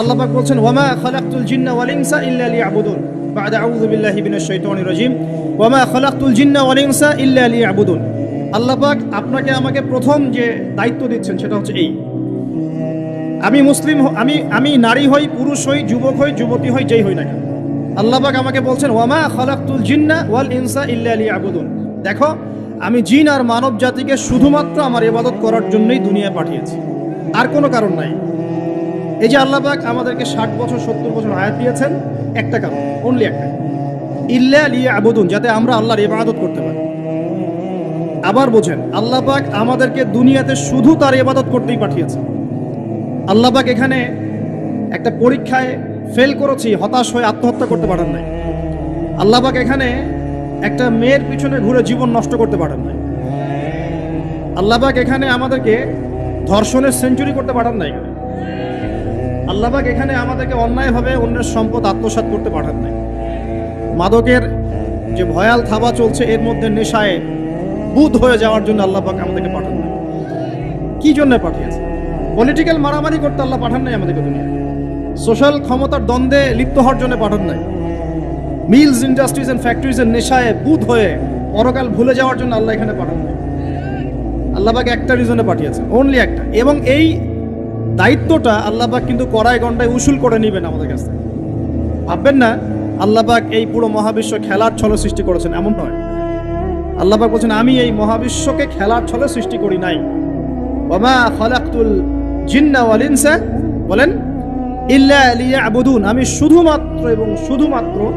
আল্লাহ পাক বলছেন ওয়ামা খালাকতুল জিন্না ওয়াল ইনসা ইল্লা লিয়াবুদুন। বাদা আউযু বিল্লাহি মিনাশ শাইতানির রাজিম। ওয়ামা খালাকতুল জিন্না ওয়াল ইনসা ইল্লা লিয়াবুদুন। আল্লাহ পাক আপনাকে আমাকে প্রথম যে দায়িত্ব দিচ্ছেন সেটা হচ্ছে এই। আমি মুসলিম আমি আমি নারী হই, পুরুষ হই, যুবক হই, যুবতী হই, যেই হই না কেন। আল্লাহ পাক আমাকে বলছেন ওয়ামা খালাকতুল জিন্না ওয়াল ইনসা ইল্লা লিয়াবুদুন। দেখো, আমি জিন আর মানব জাতিকে শুধুমাত্র আমার ইবাদত করার জন্যই দুনিয়ায় পাঠিয়েছি। আর কোনো কারণ নাই। এই যে আল্লাহ পাক আমাদেরকে ষাট বছর, সত্তর বছর আয়াত দিয়েছেন একটা কারণ অনলি একটা ইল্লা লিয়া আবুদুন যাতে আমরা আল্লাহর ইবাদত করতে পারি। আবার বোঝেন, আল্লাহ পাক আমাদেরকে দুনিয়াতে শুধু তার ইবাদত করতেই পাঠিয়েছে আল্লাহ পাক এখানে একটা পরীক্ষায় ফেল করেছি, হতাশ হয়ে আত্মহত্যা করতে পারেন নাই। আল্লাহ পাক এখানে একটা মেয়ের পিছনে ঘুরে জীবন নষ্ট করতে পারেন নাই। আল্লাহ পাক এখানে আমাদেরকে ধর্ষণের সেঞ্চুরি করতে পারেন নাই। আল্লাহবাক এখানে আমাদেরকে অন্যায়ভাবে অন্যের সম্পদ আত্মসাৎ করতে পাঠান নাই। মাদকের যে ভয়াল থাবা চলছে, এর মধ্যে নেশায় বুধ হয়ে যাওয়ার জন্য আল্লাহবাক আমাদেরকে পাঠান নাই। কি জন্য পাঠিয়েছে? পলিটিক্যাল মারামারি করতে আল্লাহ পাঠান নাই আমাদেরকে দুনিয়া সোশ্যাল ক্ষমতার দ্বন্দ্বে লিপ্ত হওয়ার জন্য পাঠান নাই। মিলস ইন্ডাস্ট্রিজ অ্যান্ড ফ্যাক্টরিজের নেশায় বুধ হয়ে পরকাল ভুলে যাওয়ার জন্য আল্লাহ এখানে পাঠান নাই। আল্লাহবাক একটা রিজনে পাঠিয়েছেন। অনলি একটা। এবং এই দায়িত্বটা আল্লাহবাক কিন্তু কড়াই গন্ডায় উসুল করে নেবেন আমাদের কাছ। ভাববেন না আল্লাহবাক এই পুরো মহাবিশ্ব খেলার ছলে সৃষ্টি করেছেন, এমন নয়। আল্লাহবাক বলছেন, আমি এই মহাবিশ্বকে খেলার ছলে সৃষ্টি করি নাই। ওমা খলাকতুল জিন্না ওয়াল বলেন, ইল্লা লিয়াবুদুন। আমি শুধুমাত্র এবং শুধুমাত্র